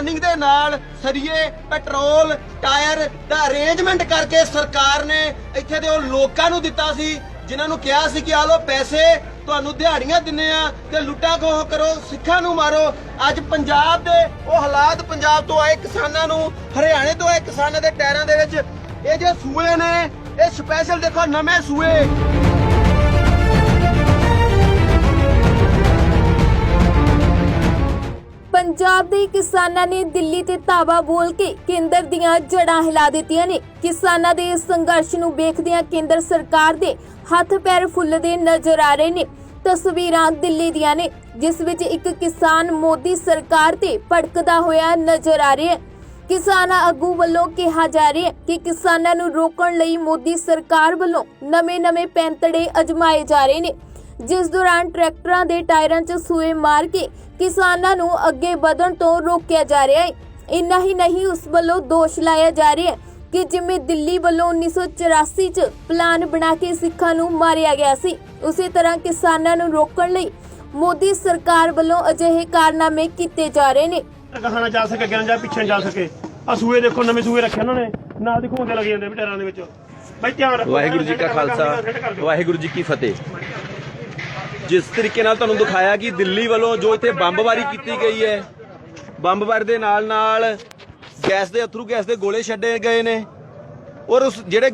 Planning ਦੇ ਨਾਲ ਸਰੀਏ, ਪੈਟਰੋਲ, ਟਾਇਰ ਦਾ ਅਰੇਂਜਮੈਂਟ ਕਰਕੇ ਸਰਕਾਰ ਨੇ ਇੱਥੇ ਦੇ ਉਹ ਲੋਕਾਂ ਨੂੰ ਦਿੱਤਾ ਸੀ, ਜਿਨ੍ਹਾਂ ਨੂੰ ਕਿਹਾ ਸੀ ਕਿ ਆ ਲੋ ਪੈਸੇ ਤੁਹਾਨੂੰ ਦਿਹਾੜੀਆਂ ਦਿੰਨੇ ਆ ਤੇ ਲੁੱਟਾ ਖੋਹ ਕਰੋ, ਸਿੱਖਾਂ ਨੂੰ ਮਾਰੋ। ਅੱਜ ਪੰਜਾਬ ਦੇ ਉਹ ਹਾਲਾਤ ਪੰਜਾਬ ਤੋਂ ਆਏ ਕਿਸਾਨਾਂ ਨੂੰ, ਹਰਿਆਣੇ ਤੋਂ ਆਏ ਕਿਸਾਨਾਂ ਦੇ ਟਾਇਰਾਂ ਦੇ ਵਿੱਚ, ਇਹ ਜੇ ਸੂਏ ਨੇ, ਇਹ ਸਪੈਸ਼ਲ ਦੇਖੋ ਨਵੇਂ ਸੂਏ। ਪੰਜਾਬ ਦੇ ਕਿਸਾਨਾਂ ਨੇ ਦਿੱਲੀ ਤੇ ਧਾਵਾ ਬੋਲ ਕੇ ਕੇਂਦਰ ਦੀਆਂ ਜੜਾਂ ਹਿਲਾ ਦਿੱਤੀਆਂ ਨੇ। ਕਿਸਾਨਾਂ ਦੇ ਸੰਘਰਸ਼ ਨੂੰ ਵੇਖਦਿਆਂ ਕੇਂਦਰ ਸਰਕਾਰ ਦੇ ਹੱਥ ਪੈਰ ਫੁੱਲਦੇ ਨਜ਼ਰ ਆ ਰਹੇ ਨੇ। ਤਸਵੀਰਾਂ ਦਿੱਲੀ ਦੀਆਂ ਨੇ, ਜਿਸ ਵਿੱਚ ਇੱਕ ਕਿਸਾਨ ਮੋਦੀ ਸਰਕਾਰ ਤੇ ਭੜਕਦਾ ਹੋਇਆ ਨਜ਼ਰ ਆ ਰਿਹਾ ਹੈ। ਕਿਸਾਨ ਆਗੂ ਵੱਲੋਂ ਕਿਹਾ ਜਾ ਰਿਹਾ ਹੈ ਕਿ ਕਿਸਾਨਾਂ ਨੂੰ ਰੋਕਣ ਲਈ ਮੋਦੀ ਸਰਕਾਰ ਵੱਲੋਂ ਨਵੇਂ-ਨਵੇਂ ਪੈਂਤੜੇ ਅਜਮਾਏ ਜਾ ਰਹੇ ਨੇ। ਜਿਸ ਦੌਰਾਨ ਟਰੈਕਟਰਾਂ ਦੇ ਟਾਇਰਾਂ 'ਚ ਸੂਏ ਮਾਰ ਕੇ ਕਿਸਾਨਾਂ ਨੂੰ ਅੱਗੇ ਵਧਣ ਤੋਂ ਰੋਕਿਆ ਜਾ ਰਿਹਾ ਹੈ। ਇੰਨਾ ਹੀ ਨਹੀਂ ਉਸ ਵੱਲੋਂ ਦੋਸ਼ ਲਾਇਆ ਜਾ ਰਿਹਾ ਹੈ ਕਿ ਜਿਵੇਂ ਦਿੱਲੀ ਵੱਲੋਂ 1984 'ਚ ਪਲਾਨ ਬਣਾ ਕੇ ਸਿੱਖਾਂ ਨੂੰ ਮਾਰਿਆ ਗਿਆ ਸੀ ਉਸੇ ਤਰ੍ਹਾਂ ਕਿਸਾਨਾਂ ਨੂੰ ਰੋਕਣ ਲਈ ਮੋਦੀ ਸਰਕਾਰ ਵੱਲੋਂ ਅਜਿਹੇ ਕਾਰਨਾਮੇ ਕੀਤੇ ਜਾ ਰਹੇ ਨੇ। ਕਹਾਣਾ ਜਾ ਸਕੇ ਅੱਗੇ ਨਾ ਜਾ ਪਿੱਛੇ ਜਾ ਸਕੇ। ਆ ਸੂਏ ਦੇਖੋ ਨਵੇਂ ਸੂਏ ਰੱਖੇ ਉਹਨਾਂ ਨੇ। ਨਾਲ ਦੇਖੋ ਹੁੰਦੇ ਲੱਗ ਜਾਂਦੇ ਵੀ ਟਾਇਰਾਂ ਦੇ ਵਿੱਚ। ਬਾਈ ਧਿਆਨ ਰੱਖੋ ਵਾਹਿਗੁਰੂ ਜੀ ਕਾ ਖਾਲਸਾ। ਵਾਹਿਗੁਰੂ ਜੀ ਕੀ ਫਤਿਹ। ਜਿਸ ਤਰੀਕੇ ਨਾਲ ਤੁਹਾਨੂੰ ਦਿਖਾਇਆ ਕਿ ਦਿੱਲੀ ਵੱਲੋਂ ਜੋ ਇੱਥੇ ਬੰਬਬਾਰੀ ਕੀਤੀ ਗਈ ਹੈ ਬੰਬਬਾਰੀ ਦੇ ਨਾਲ ਨਾਲ ਗੈਸ ਦੇ ਅਥਰੂ ਗੈਸ ਦੇ ਗੋਲੇ ਛੱਡੇ ਗਏ ਨੇ ਔਰ ਉਸ ਜਿਹੜੇ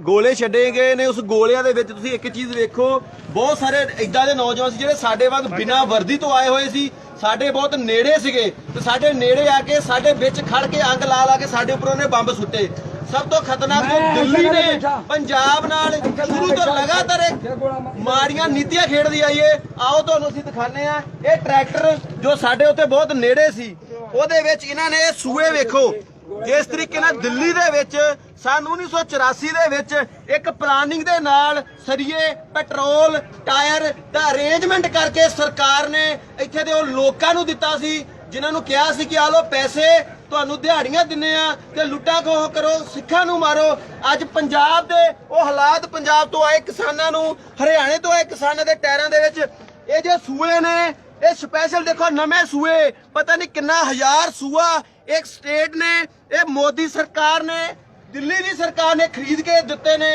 ਗੋਲੇ ਛੱਡੇ ਗਏ ਨੇ ਉਸ ਗੋਲਿਆਂ ਦੇ ਵਿੱਚ ਤੁਸੀਂ ਇੱਕ ਚੀਜ਼ ਵੇਖੋ, ਬਹੁਤ ਸਾਰੇ ਇਦਾਂ ਦੇ ਨੌਜਵਾਨ ਸੀ ਜਿਹੜੇ ਸਾਡੇ ਵਾਂਗ ਬਿਨਾਂ ਵਰਦੀ ਤੋਂ ਆਏ ਹੋਏ ਸੀ, ਸਾਡੇ ਬਹੁਤ ਨੇੜੇ ਸੀਗੇ ਤੇ ਸਾਡੇ ਨੇੜੇ ਆ ਕੇ ਸਾਡੇ ਵਿੱਚ ਖੜ ਕੇ ਅੱਗ ਲਾ ਲਾ ਕੇ ਸਾਡੇ ਉੱਪਰ ਉਹਨੇ ਬੰਬ ਸੁੱਟੇ। ਸਭ ਤੋਂ ਖਤਰਨਾਕ ਜੋ ਦਿੱਲੀ ਨੇ ਪੰਜਾਬ ਨਾਲ ਸ਼ੁਰੂ ਤੋਂ ਲਗਾਤਾਰ ਮਾੜੀਆਂ ਨੀਤੀਆਂ ਖੇਡਦੀ ਆਈ ਏ। ਆਓ ਤੁਹਾਨੂੰ ਅਸੀਂ ਦਿਖਾਣੇ ਆ ਇਹ ਟਰੈਕਟਰ ਜੋ ਸਾਡੇ ਉੱਤੇ ਬਹੁਤ ਨੇੜੇ ਸੀ ਉਹਦੇ ਵਿੱਚ ਇਹਨਾਂ ਨੇ ਸੂਏ ਵੇਖੋ। ਜਿਸ ਤਰੀਕੇ ਨਾਲ ਦਿੱਲੀ ਦੇ ਵਿੱਚ ਸਨ 1984 ਦੇ ਵਿੱਚ ਇੱਕ ਪਲਾਨਿੰਗ ਦੇ ਨਾਲ ਸਰੀਏ ਪੈਟਰੋਲ ਟਾਇਰ ਦਾ ਅਰੇਂਜਮੈਂਟ ਕਰਕੇ ਸਰਕਾਰ ਨੇ ਇੱਥੇ ਦੇ ਉਹ ਲੋਕਾਂ ਨੂੰ ਦਿੱਤਾ ਸੀ ਜਿਨ੍ਹਾਂ ਨੂੰ ਕਿਹਾ ਸੀ ਕਿ ਆ ਲੋ ਪੈਸੇ ਤੁਹਾਨੂੰ ਦਿਹਾੜੀਆਂ ਦਿੰਨੇ ਆ ਤੇ ਲੁੱਟਾ ਖੋਹ ਕਰੋ, ਸਿੱਖਾਂ ਨੂੰ ਮਾਰੋ। ਅੱਜ ਪੰਜਾਬ ਦੇ ਉਹ ਹਾਲਾਤ ਪੰਜਾਬ ਤੋਂ ਆਏ ਕਿਸਾਨਾਂ ਨੂੰ, ਹਰਿਆਣੇ ਤੋਂ ਆਏ ਕਿਸਾਨਾਂ ਦੇ ਟਾਇਰਾਂ ਦੇ ਵਿੱਚ। ਇਹ ਜੇ ਸੂਏ ਨੇ, ਇਹ ਸਪੈਸ਼ਲ ਦੇਖੋ ਨਵੇਂ ਸੂਏ, ਪਤਾ ਨਹੀਂ ਕਿੰਨਾ ਹਜ਼ਾਰ ਸੂਆ ਇੱਕ ਸਟੇਟ ਨੇ, ਇਹ ਮੋਦੀ ਸਰਕਾਰ ਨੇ, ਦਿੱਲੀ ਦੀ ਸਰਕਾਰ ਨੇ ਖਰੀਦ ਕੇ ਦਿੱਤੇ ਨੇ।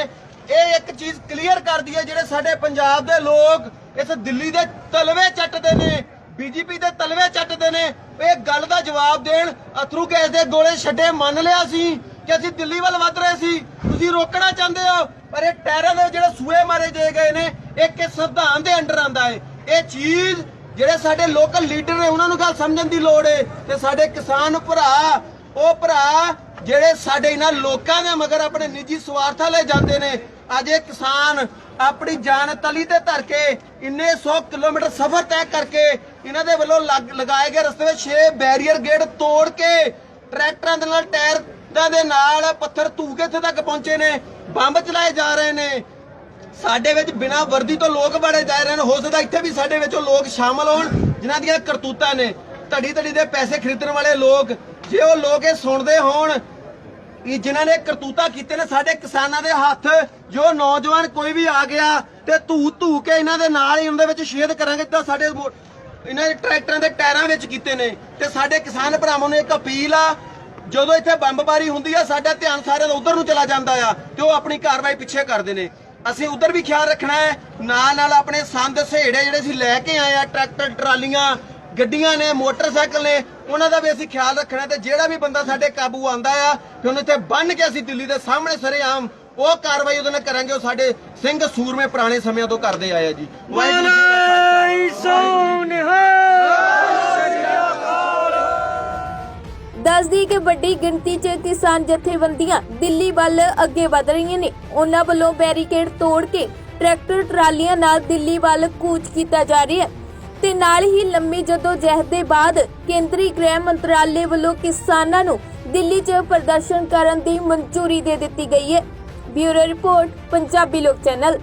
ਇਹ ਇੱਕ ਚੀਜ਼ ਕਲੀਅਰ ਕਰਦੀ ਹੈ, ਜਿਹੜੇ ਸਾਡੇ ਪੰਜਾਬ ਦੇ ਲੋਕ ਇਸ ਦਿੱਲੀ ਦੇ ਤਲਵੇ ਚੱਟਦੇ ਨੇ। ਬੀਜੇਪੀ ਦੇ ਤਲਵੇ ਚੱਟਦੇ ਨੇ। ਇਹ ਗੱਲ ਦਾ ਜਵਾਬ ਦੇਣ ਅਥਰੂ ਗੈਸ ਦੇ ਗੋਲੇ ਛੱਡੇ ਮੰਨ ਲਿਆ ਸੀ ਕਿ ਅਸੀਂ ਦਿੱਲੀ ਵੱਲ ਵੱਧ ਰਹੇ ਸੀ। ਤੁਸੀਂ ਰੋਕਣਾ ਚਾਹੁੰਦੇ ਹੋ, ਪਰ ਇਹ ਟੈਰਾਂ ਦੇ ਜਿਹੜੇ ਸੂਏ ਮਾਰੇ ਦੇ ਗਏ ਨੇ, ਇਹ ਕਿਸ ਸੰਵਿਧਾਨ ਦੇ ਅੰਡਰ ਆਂਦਾ ਹੈ? ਇਹ ਚੀਜ਼ ਜਿਹੜੇ ਸਾਡੇ ਲੋਕਲ ਲੀਡਰ ਨੇ, ਉਹਨਾਂ ਨੂੰ ਗੱਲ ਸਮਝਣ ਦੀ ਲੋੜ ਏ ਤੇ ਸਾਡੇ ਕਿਸਾਨ ਭਰਾ, ਉਹ ਭਰਾ ਜਿਹੜੇ ਸਾਡੇ ਇਹਨਾਂ ਲੋਕਾਂ ਦੇ ਮਗਰ ਆਪਣੇ ਨਿੱਜੀ ਸਵਾਰਥਾਂ ਲੈ ਜਾਂਦੇ ਨੇ। ਅੱਜ ਇਹ ਕਿਸਾਨ ਆਪਣੀ ਜਾਨ ਤਲੀ ਤੇ ਧਰ ਕੇ ਇੰਨੇ 100 ਕਿਲੋਮੀਟਰ ਸਫ਼ਰ ਤੈਅ ਕਰਕੇ ਇਹਨਾਂ ਦੇ ਵੱਲੋਂ ਲਗਾਏ ਗਏ ਰਸਤੇ ਵਿੱਚ 6 ਬੈਰੀਅਰ ਗੇਟ ਤੋੜ ਕੇ ਟਰੈਕਟਰਾਂ ਦੇ ਨਾਲ, ਟਾਇਰਾਂ ਦੇ ਨਾਲ ਪੱਥਰ ਧੂ ਕੇ ਇੱਥੇ ਤੱਕ ਪਹੁੰਚੇ ਨੇ, ਬੰਬ ਚਲਾਏ ਜਾ ਰਹੇ ਨੇ। ਸਾਡੇ ਵਿੱਚ ਬਿਨਾਂ ਵਰਦੀ ਤੋਂ ਲੋਕ ਬੜੇ ਜਾ ਰਹੇ ਨੇ। ਹੋ ਸਕਦਾ ਇੱਥੇ ਵੀ ਸਾਡੇ ਵਿੱਚੋਂ ਲੋਕ ਸ਼ਾਮਲ ਹੋਣ, ਜਿਨ੍ਹਾਂ ਦੀਆਂ ਕਰਤੂਤਾਂ ਨੇ। ਧੜੀ ਧੜੀ ਦੇ ਪੈਸੇ ਖਰੀਦਣ ਵਾਲੇ ਲੋਕ, ਜੇ ਉਹ ਲੋਕ ਇਹ ਸੁਣਦੇ ਹੋਣ, ਇਹ ਜਿਨ੍ਹਾਂ ਨੇ ਕਰਤੂਤਾ ਕੀਤੇ ਨੇ, ਸਾਡੇ ਕਿਸਾਨਾਂ ਦੇ ਹੱਥ, ਜੋ ਨੌਜਵਾਨ ਕੋਈ ਵੀ ਆ ਗਿਆ ਤੇ ਧੂ ਧੂ ਕੇ ਇਹਨਾਂ ਦੇ ਨਾਲ ਹੀ ਉਹਨਾਂ ਦੇ ਵਿੱਚ ਸ਼ੇਅਰ ਕਰਾਂਗੇ, ਤਾਂ ਸਾਡੇ ਇਹਨਾਂ ਦੇ ਟਰੈਕਟਰਾਂ ਦੇ ਟਾਇਰਾਂ ਵਿੱਚ ਕੀਤੇ ਨੇ ਤੇ ਸਾਡੇ ਕਿਸਾਨ ਭਰਾਵਾਂ ਨੂੰ ਇੱਕ ਅਪੀਲ ਆ ਜਦੋਂ ਇੱਥੇ ਬੰਬਬਾਰੀ ਹੁੰਦੀ ਆ ਸਾਡਾ ਧਿਆਨ ਸਾਰਿਆਂ ਦਾ ਉਧਰ ਨੂੰ ਚਲਾ ਜਾਂਦਾ ਆ ਤੇ ਉਹ ਆਪਣੀ ਕਾਰਵਾਈ ਪਿੱਛੇ ਕਰਦੇ ਨੇ। ਅਸੀਂ ਉਧਰ ਵੀ ਖਿਆਲ ਰੱਖਣਾ ਹੈ ਨਾਲ ਨਾਲ ਆਪਣੇ ਸੰਦ ਸਹੇੜੇ ਜਿਹੜੇ ਅਸੀਂ ਲੈ ਕੇ ਆਏ ਆ ਟਰੈਕਟਰ ਟਰਾਲੀਆਂ ਗੱਡੀਆਂ ਨੇ ਮੋਟਰਸਾਈਕਲ ਨੇ ਉਹਨਾਂ ਦਾ ਵੀ ਅਸੀਂ ਖਿਆਲ ਰੱਖਣਾ ਤੇ ਜਿਹੜਾ ਵੀ ਬੰਦਾ ਸਾਡੇ ਕਾਬੂ ਆਂਦਾ ਆ ਕਿ ਉਹਨੂੰ ਇੱਥੇ ਬੰਨ ਕੇ ਅਸੀਂ ਦਿੱਲੀ ਦੇ ਸਾਹਮਣੇ ਸਰੇਆਮ ਉਹ ਕਾਰਵਾਈ ਉਹਦੇ ਨਾਲ ਕਰਾਂਗੇ ਉਹ ਸਾਡੇ ਸਿੰਘ ਸੂਰਮੇ ਪੁਰਾਣੇ ਸਮਿਆਂ ਤੋਂ ਕਰਦੇ ਆਏ ਆ ਜੀ। ਵਾਹਿਗੁਰੂ ਜੀ ਦੱਸਦੀ ਕਿ ਵੱਡੀ ਗਿਣਤੀ 'ਚ ਕਿਸਾਨ ਜਥੇਬੰਦੀਆਂ ਦਿੱਲੀ ਵੱਲ ਅੱਗੇ ਵਧ ਰਹੀਆਂ ਨੇ। ਉਹਨਾਂ ਵੱਲੋਂ ਬੈਰੀਕੇਡ ਤੋੜ ਕੇ ਟਰੈਕਟਰ ਟਰਾਲੀਆਂ ਨਾਲ ਦਿੱਲੀ ਵੱਲ ਕੂਚ ਕੀਤਾ ਜਾ ਰਿਹਾ ਹੈ ਤੇ ਨਾਲ ਹੀ ਲੰਮੀ ਜਦੋਂ ਜਹਿਦ ਦੇ ਬਾਅਦ ਕੇਂਦਰੀ ਗ੍ਰਹਿ ਮੰਤਰਾਲੇ ਵੱਲੋਂ ਕਿਸਾਨਾਂ ਨੂੰ ਦਿੱਲੀ 'ਚ ਪ੍ਰਦਰਸ਼ਨ ਕਰਨ ਦੀ ਮਨਜ਼ੂਰੀ ਦੇ ਦਿੱਤੀ ਗਈ ਹੈ। ਬਿਊਰੋ ਰਿਪੋਰਟ, ਪੰਜਾਬੀ ਲੋਕ ਚੈਨਲ।